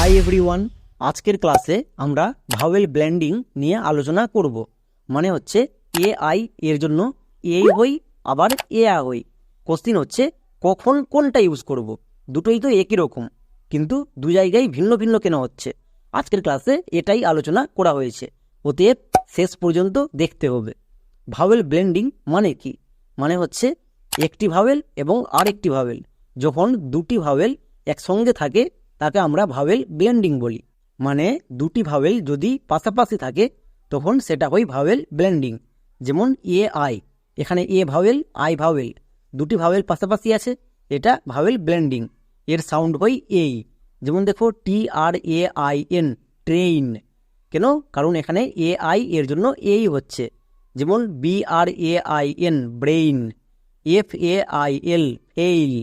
Hi everyone আজকের ক্লাসে আমরা ভাওয়েল ব্ল্যান্ডিং নিয়ে আলোচনা করব। মানে হচ্ছে এ আই এর জন্য এই হই, আবার এ আ হই। কোশ্চিন হচ্ছে কখন কোনটা ইউজ করব? দুটোই তো একই রকম, কিন্তু দু জায়গায় ভিন্ন ভিন্ন কেন হচ্ছে? আজকের ক্লাসে এটাই আলোচনা করা হয়েছে। অতএব শেষ পর্যন্ত দেখতে হবে। ভাওয়েল ব্লেন্ডিং মানে কি? মানে হচ্ছে একটি ভাওয়েল এবং আরেকটি ভাওয়েল যখন দুটি ভাওয়েল একসঙ্গে থাকে তাকে আমরা ভাওয়েল ব্লেন্ডিং বলি। মানে দুটি ভাওয়েল যদি পাশাপাশি থাকে, তখন সেটা হয় ভাওয়েল ব্লেন্ডিং যেমন এ আই, এখানে এ ভাওয়েল আই ভাওয়েল দুটি ভাওয়েল পাশাপাশি আছে, এটা ভাওয়েল ব্লেন্ডিং এর সাউন্ড হয় এই। যেমন দেখো T R A I N train কেন? কারণ এখানে এ আই এর জন্য এই হচ্ছে। যেমন B R A I N brain F A I L fail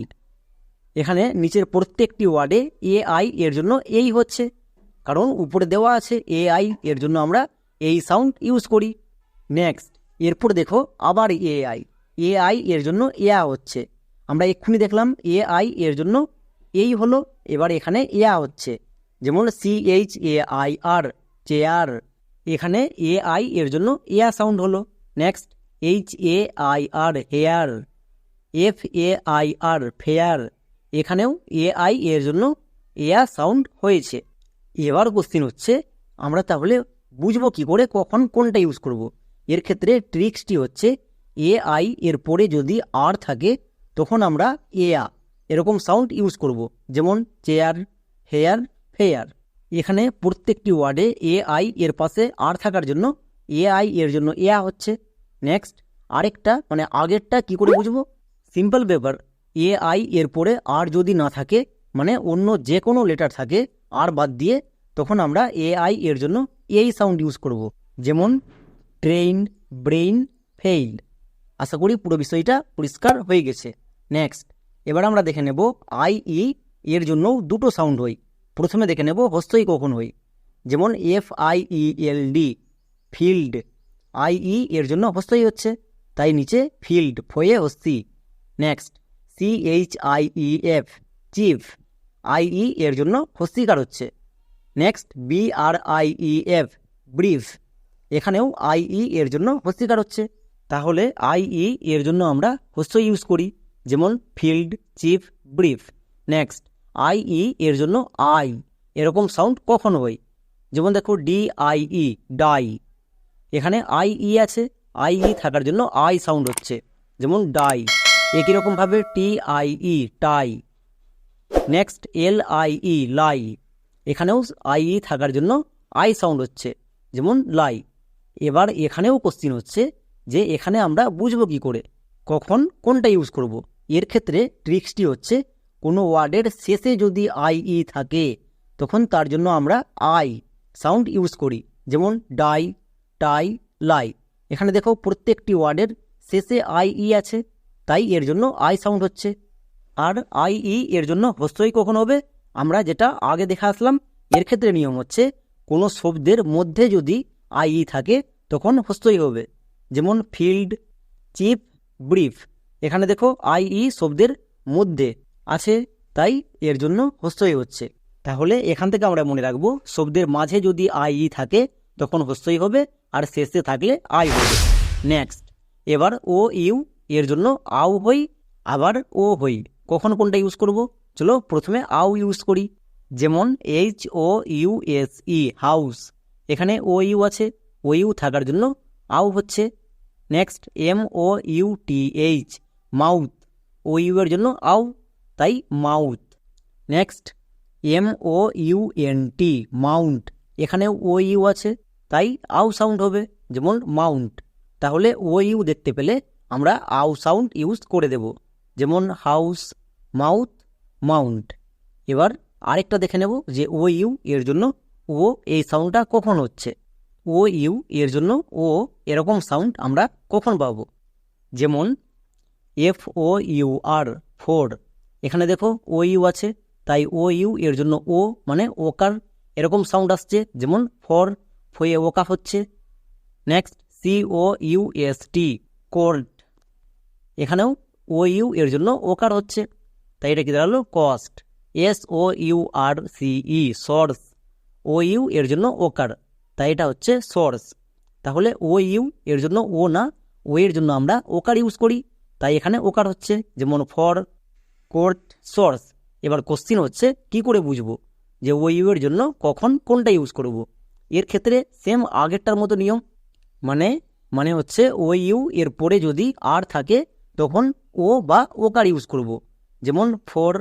এখানে নিচের প্রত্যেকটি ওয়ার্ডে এ আই এর জন্য এই হচ্ছে কারণ উপরে দেওয়া আছে এ আই এর জন্য আমরা এই সাউন্ড ইউজ করি নেক্সট এরপর দেখো আবার এ আই এ আই এর জন্য এয়া হচ্ছে আমরা এক্ষুনি দেখলাম এ আই এর জন্য এই হলো এবার এখানে এয়া হচ্ছে যেমন C H A I R chair এখানে এ আই এর জন্য এয়া সাউন্ড হলো next H A I R hair F A I R fair এখানেও এ আই এর জন্য এয়া সাউন্ড হয়েছে। এবার কোশ্চিন হচ্ছে, আমরা তাহলে বুঝব কি করে, কখন কোনটা ইউজ করব। এর ক্ষেত্রে ট্রিক্সটি হচ্ছে এ আই এর পরে যদি আর থাকে, তখন আমরা এয়া এরকম সাউন্ড ইউজ করব। যেমন চেয়ার হেয়ার ফেয়ার এখানে প্রত্যেকটি ওয়ার্ডে এ আই এর পাশে আর থাকার জন্য এ আই এর জন্য এয়া হচ্ছে। নেক্সট আরেকটা মানে আগেরটা কি করে বুঝব? সিম্পল ব্যাপার এ আই এর পরে আর যদি না থাকে মানে অন্য যে কোনো লেটার থাকে, আর বাদ দিয়ে তখন আমরা এ আই এর জন্য এই সাউন্ড ইউজ করব। যেমন ট্রেইন ব্রেইন ফেইল আশা করি পুরো বিষয়টা পরিষ্কার হয়ে গেছে। নেক্সট এবার আমরা দেখে নেব আই ই এর জন্যও দুটো সাউন্ড হয়। প্রথমে দেখে নেব হস্তই কখন হয়। যেমন F I E L D field I E এর জন্য হস্তই হচ্ছে, তাই নিচে ফিল্ড ফয়ে হস্তি। Next C H I E F chief I E এর জন্য হস্তিকার হচ্ছে। Next B R I E F brief এখানেও আই ই এর জন্য হস্তিকার হচ্ছে। তাহলে আই ই এর জন্য আমরা হস্ত ইউজ করি, যেমন field chief brief next I E এর জন্য আই এরকম সাউন্ড কখন হয়? যেমন দেখো ডি আই ই ডাই এখানে আই ই আছে আই ই থাকার জন্য আই সাউন্ড হচ্ছে, যেমন ডাই একই রকমভাবে T I E, tie. Next L I E, lie. এখানেও আই ই থাকার জন্য আই সাউন্ড হচ্ছে, যেমন লাই। এবার এখানেও কোশ্চিন হচ্ছে যে এখানে আমরা বুঝব কি করে, কখন কোনটা ইউজ করব। এর ক্ষেত্রে ট্রিক্সটি হচ্ছে, কোনো ওয়ার্ডের শেষে যদি আই ই থাকে, তখন তার জন্য আমরা আই সাউন্ড ইউজ করি, যেমন ডাই, টাই, লাই। এখানে দেখো প্রত্যেকটি ওয়ার্ডের শেষে আই ই আছে তাই এর জন্য আই সাউন্ড হচ্ছে। আর আই ই এর জন্য হস্তই কখন হবে? আমরা যেটা আগে দেখে আসলাম, এর ক্ষেত্রে নিয়ম হচ্ছে, কোনো শব্দের মধ্যে যদি আই ই থাকে, তখন হস্তই হবে। যেমন ফিল্ড চিপ ব্রিফ এখানে দেখো আই ই শব্দের মধ্যে আছে, তাই এর জন্য হস্তই হচ্ছে। তাহলে এখান থেকে আমরা মনে রাখব, শব্দের মাঝে যদি আই ই থাকে, তখন হস্তই হবে, আর শেষে থাকলে আই হবে। নেক্সট এবার ও ইউ এর জন্য আও হই, আবার ও হই। কখন কোনটা ইউজ করব? চলো প্রথমে আও ইউজ করি। যেমন H O U S E house এখানে ও ইউ আছে। ও ইউ থাকার জন্য আও হচ্ছে। Next M O U T H mouth O U এর জন্য আও তাই mouth next M O U N T mount এখানে ও ইউ আছে, তাই আউ সাউন্ড হবে, যেমন মাউন্ট তাহলে ও ইউ দেখতে পেলে আমরা আউ সাউন্ড ইউজ করে দেব। যেমন হাউস, মাউথ, মাউন্ট। এবার আরেকটা দেখে নেব যে ও ইউ এর জন্য ও এই সাউন্ডটা কখন হচ্ছে। ও ইউ এর জন্য ও এরকম সাউন্ড আমরা কখন পাবো? যেমন F O U R four. এখানে দেখো ও ইউ আছে, তাই ও ইউ এর জন্য ও মানে ওকার এরকম সাউন্ড আসছে। যেমন ফর, ফয়ে ওকা হচ্ছে। Next, C O U S T, cold. এখানেও ও ইউ এর জন্য ওকার হচ্ছে। তাই এটা কি দাঁড়াল? Cost S O U R C E source O U এর জন্য ওকার তাই এটা হচ্ছে সোর্স তাহলে ও ইউ এর জন্য ও না ও এর জন্য আমরা ওকার ইউজ করি। তাই এখানে ওকার হচ্ছে যেমন ফর কোর্ট সোর্স এবার কোশ্চিন হচ্ছে, কি করে বুঝব যে ও ইউ এর জন্য কখন কোনটা ইউজ করব? এর ক্ষেত্রে সেম আগেরটার মতো নিয়ম। মানে মানে হচ্ছে ও ইউ এর পরে যদি আর থাকে তখন ও বা ওকার ইউজ করব। যেমন ফর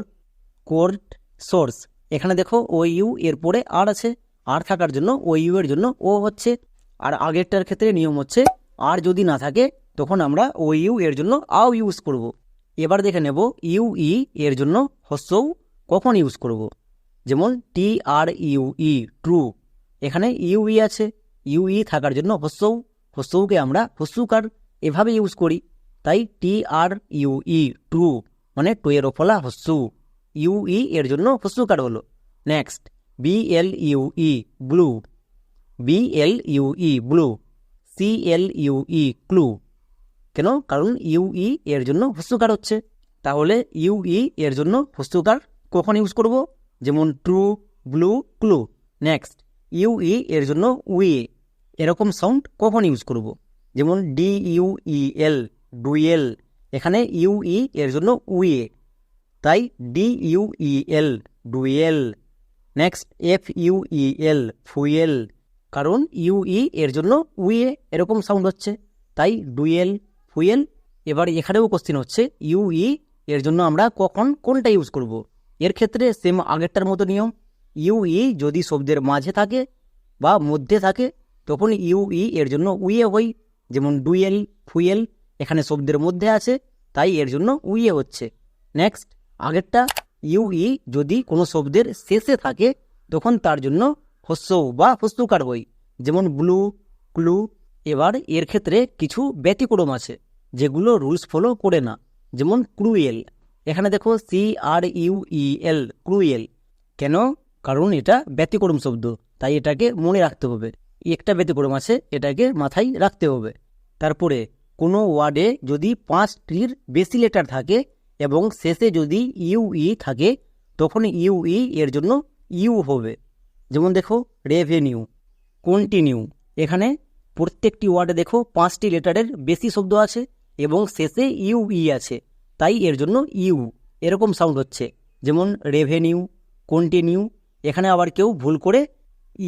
কোর্ট সোর্স এখানে দেখো ও ইউ এর পরে আর আছে। আর থাকার জন্য ও ইউ এর জন্য ও হচ্ছে। আর আগেরটার ক্ষেত্রে নিয়ম হচ্ছে আর যদি না থাকে, তখন আমরা ও ইউ এর জন্য আও ইউজ করব। এবার দেখে নেব ইউ ই এর জন্য হস্যও কখন ইউজ করব। যেমন T R U E true এখানে ইউ ই আছে। ইউ ই থাকার জন্য হস্যও হস্যৌকে আমরা হস্যুকার এভাবে ইউজ করি। তাই T R U E true মানে টুয়ের ফলা হস্যু ইউ ই এর জন্য হস্যুকার হলো? Next B L U E blue B L U E blue C L U E clue কেন? কারণ ইউ ই এর জন্য হস্যকার হচ্ছে। তাহলে ইউ ই এর জন্য হস্যকার কখন ইউজ করব? যেমন true, blue, clue. Next U E এর জন্য উই। এরকম সাউন্ড কখন ইউজ করব? যেমন D U E L duel. এখানে ইউ ই এর জন্য উইয়ে তাই D U E L, duel. Next, F U E L, fuel. কারণ ইউ ই এর জন্য উইয়ে এরকম সাউন্ড হচ্ছে। তাই ডুয়েল, ফুয়েল। এবার এখানেও কোশ্চিন হচ্ছে, ইউ ই এর জন্য আমরা কখন কোনটা ইউজ করব। এর ক্ষেত্রে সেম আগেরটার মতো নিয়ম। ইউ ই যদি শব্দের মাঝে থাকে বা মধ্যে থাকে, তখন ইউ ই এর জন্য উইয়ে হই যেমন ডুয়েল, ফুয়েল। এখানে শব্দের মধ্যে আছে, তাই এর জন্য উইয়ে হচ্ছে। নেক্সট আগেরটা ইউ ই যদি কোনো শব্দের শেষে থাকে, তখন তার জন্য হস্য বা হস্যকার বই। যেমন ব্লু, ক্লু, এবার এর ক্ষেত্রে কিছু ব্যতিক্রম আছে, যেগুলো রুলস ফলো করে না। যেমন ক্রুয়েল। এখানে দেখো C R U E L, cruel. কেন? কারণ এটা ব্যতিক্রম শব্দ, তাই এটাকে মনে রাখতে হবে। একটা ব্যতিক্রম আছে, এটাকে মাথায় রাখতে হবে। তারপরে কোনো ওয়ার্ডে যদি পাঁচটির বেশি লেটার থাকে এবং শেষে যদি ইউ ই থাকে, তখন ইউ ই এর জন্য ইউ হবে। যেমন দেখো রেভিনিউ কন্টিনিউ এখানে প্রত্যেকটি ওয়ার্ডে দেখো পাঁচটি লেটারের বেশি শব্দ আছে এবং শেষে ইউ ই আছে, তাই এর জন্য ইউ। এরকম সাউন্ড হচ্ছে। যেমন রেভেনিউ কন্টিনিউ এখানে আবার কেউ ভুল করে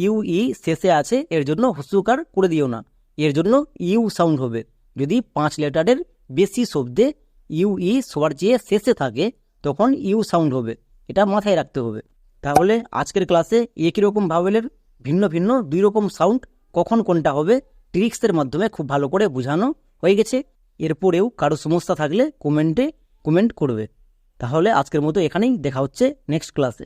ইউ ই শেষে আছে, এর জন্য হস্যকার করে দিও না। এর জন্য ইউ সাউন্ড হবে। যদি পাঁচ লেটারের বেশি শব্দে ইউ ই সবার চেয়ে শেষে থাকে, তখন ইউ সাউন্ড হবে। এটা মাথায় রাখতে হবে। তাহলে আজকের ক্লাসে একই রকম ভাওয়েলের ভিন্ন ভিন্ন দুই রকম সাউন্ড কখন কোনটা হবে, ট্রিক্সের মাধ্যমে খুব ভালো করে বোঝানো হয়ে গেছে। এরপরেও কারও সমস্যা থাকলে কমেন্টে কমেন্ট করবে। তাহলে আজকের মতো এখানেই দেখা হচ্ছে নেক্সট ক্লাসে।